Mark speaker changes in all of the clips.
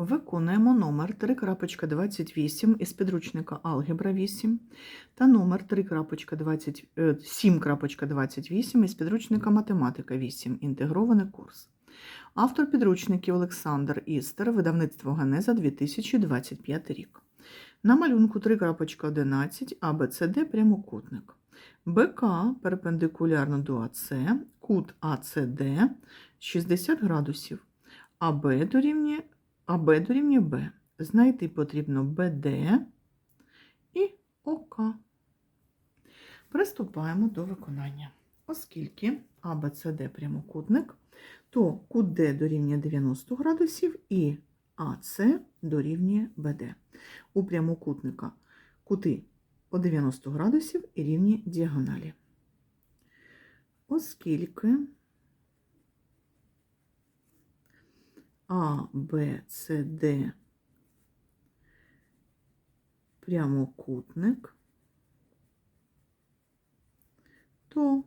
Speaker 1: Виконуємо номер 3.28 із підручника Алгебра 8 та номер 3.20 е, 7.28 із підручника Математика 8. Інтегрований курс. Автор підручників Олександр Істер, видавництво Генеза 2025 рік. На малюнку 3.11 ABCD прямокутник. БК перпендикулярно до АЦ, кут АЦД 60 градусів, АБ дорівнює АБ дорівнює Б. Знайти потрібно БД і ОК. Приступаємо до виконання. Оскільки АБЦД прямокутник, то кут Д дорівнює 90 градусів і АС дорівнює БД. У прямокутника кути по 90 градусів і рівні діагоналі. Оскільки А, Б, С, Д прямокутник, то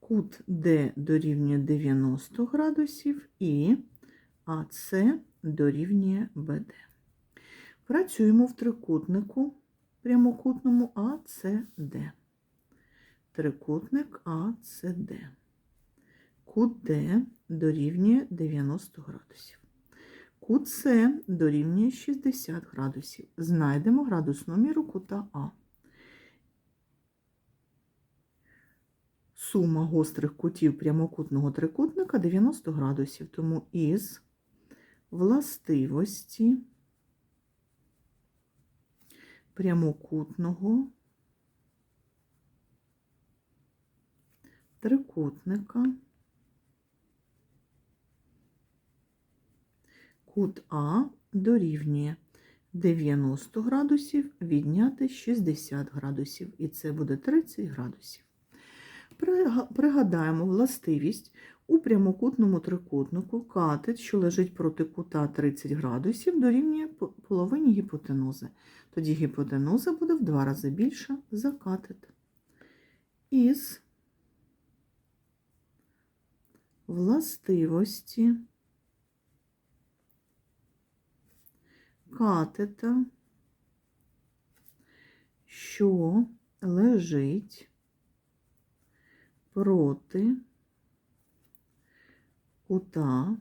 Speaker 1: кут Д дорівнює 90 градусів і АС дорівнює БД. Працюємо в трикутнику прямокутному АЦД. Трикутник АЦД. Кут Д дорівнює 90 градусів. Кут С дорівнює 60 градусів. Знайдемо градусну міру кута А. Сума гострих кутів прямокутного трикутника 90 градусів. Тому із властивості прямокутного трикутника кут А дорівнює 90 градусів відняти 60 градусів, і це буде 30 градусів. Пригадаємо властивість у прямокутному трикутнику катет, що лежить проти кута 30 градусів, дорівнює половині гіпотенузи. Тоді гіпотенуза буде в два рази більша за катет. Із властивості катета, що лежить проти кута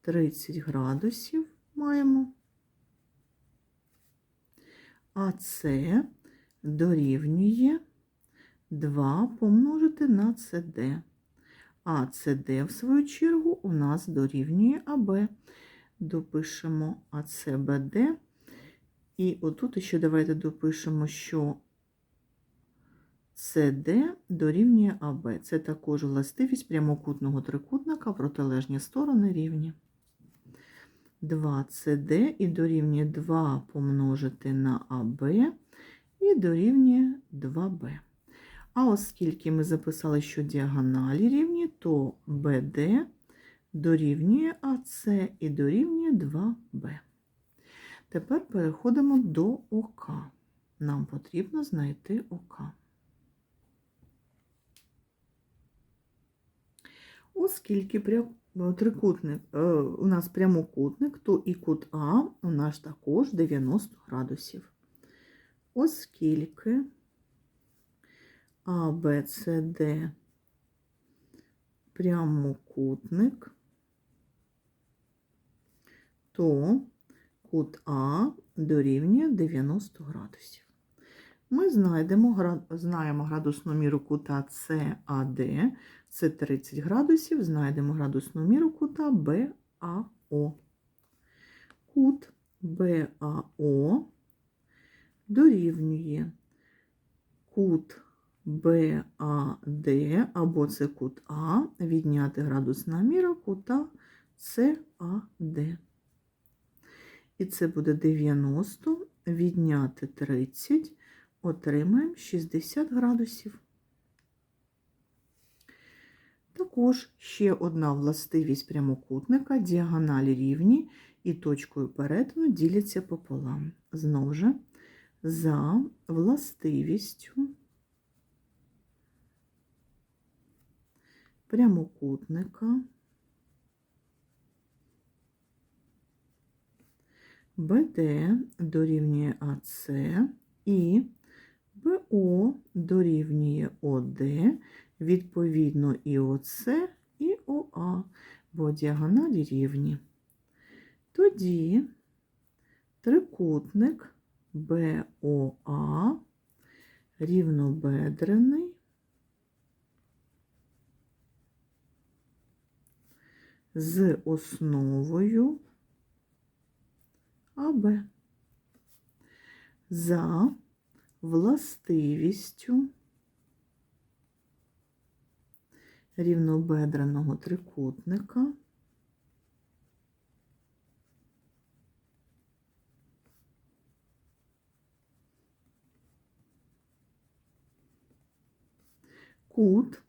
Speaker 1: 30 градусів маємо, а це дорівнює 2 помножити на СД. А СД, в свою чергу, у нас дорівнює АБ. Допишемо АЦБД. І отут ще давайте допишемо, що СД дорівнює АБ. Це також властивість прямокутного трикутника, протилежні сторони рівні. 2 СД і дорівнює 2 помножити на АБ і дорівнює 2Б. А оскільки ми записали, що діагоналі рівні, то БД дорівнює АС і дорівнює 2Б. Тепер переходимо до ОК. Нам потрібно знайти ОК. Оскільки прям- трикутник, е, у нас прямокутник, то і кут А у нас також 90 градусів. Оскільки А, Б, С, Д прямокутник, то кут А дорівнює 90 градусів. Ми знайдемо, знаємо градусну міру кута САД, це 30 градусів, знайдемо градусну міру кута БАО. Кут БАО дорівнює кут БАД, або це кут А, відняти градусна міра кута САД. І це буде 90, відняти 30, отримаємо 60 градусів. Також ще одна властивість прямокутника, діагоналі рівні і точкою перетину діляться пополам. Знову ж, за властивістю прямокутника БД дорівнює АС і БО дорівнює ОД, відповідно і ОС, і ОА, бо діагоналі рівні. Тоді трикутник БОА рівнобедрений з основою АБ за властивістю рівнобедреного трикутника кут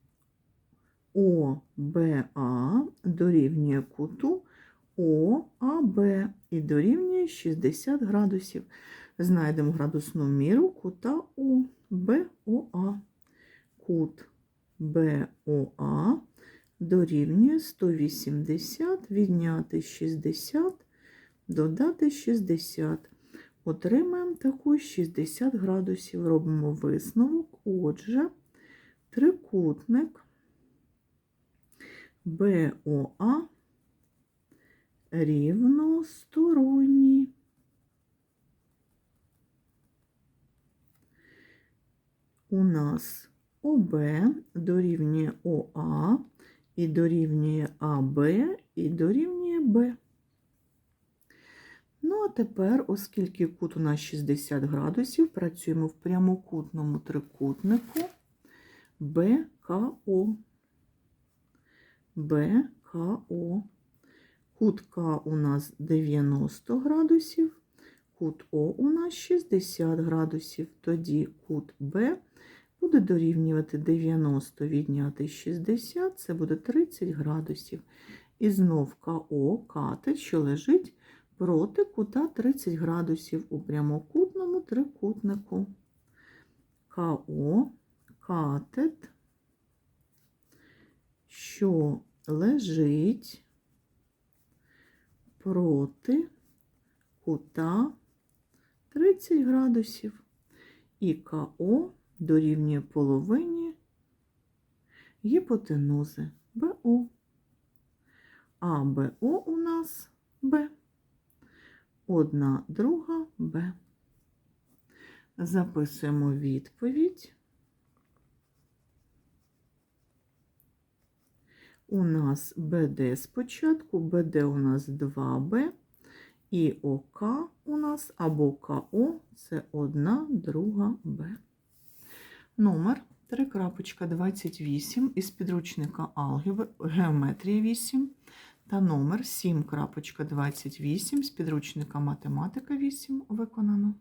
Speaker 1: ОБА дорівнює куту ОАБ і дорівнює 60 градусів. Знайдемо градусну міру кута О, БОА. Кут БОА дорівнює 180, відняти 60, додати 60. Отримаємо таку 60 градусів. Робимо висновок. Отже, трикутник БОА рівносторонній. У нас ОБ дорівнює ОА і дорівнює АБ і дорівнює Б. Ну, а тепер, оскільки кут у нас 60 градусів, працюємо в прямокутному трикутнику БКО. БКО. Кут К у нас 90 градусів, кут О у нас 60 градусів. Тоді кут Б буде дорівнювати 90 відняти 60, це буде 30 градусів. І знов КО катет, що лежить проти кута 30 градусів у прямокутному трикутнику. КО катет, що лежить проти кута 30 градусів. І КО дорівнює половині гіпотенузи БО. А БО у нас Б. Одна друга Б. Записуємо відповідь. У нас БД спочатку, БД у нас 2Б, і ОК у нас або КО це 1 друга Б. Номер 3.28 із підручника алгебр геометрія 8 та номер 7.28 з підручника математика 8 виконано.